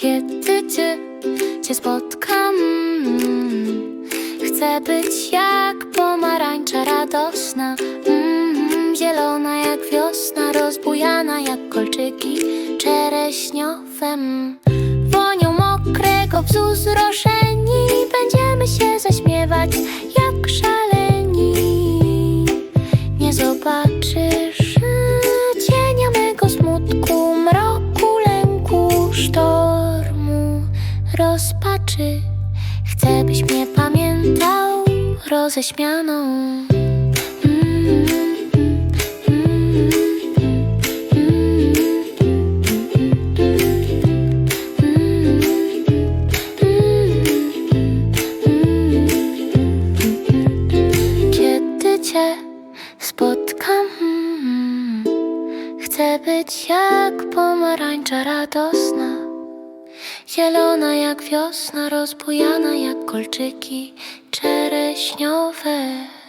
Kiedy cię, cię spotkam Chcę być jak pomarańcza radosna mm, Zielona jak wiosna, rozbujana jak kolczyki czereśniowe mm. Wonią mokrego bzu zroszeni Będziemy się zaśmiewać rozpaczy. Chcę byś mnie pamiętał roześmianą. Kiedy cię spotkam, chcę być jak pomarańcza radosna, zielona jak wiosna, rozbujana jak kolczyki czereśniowe.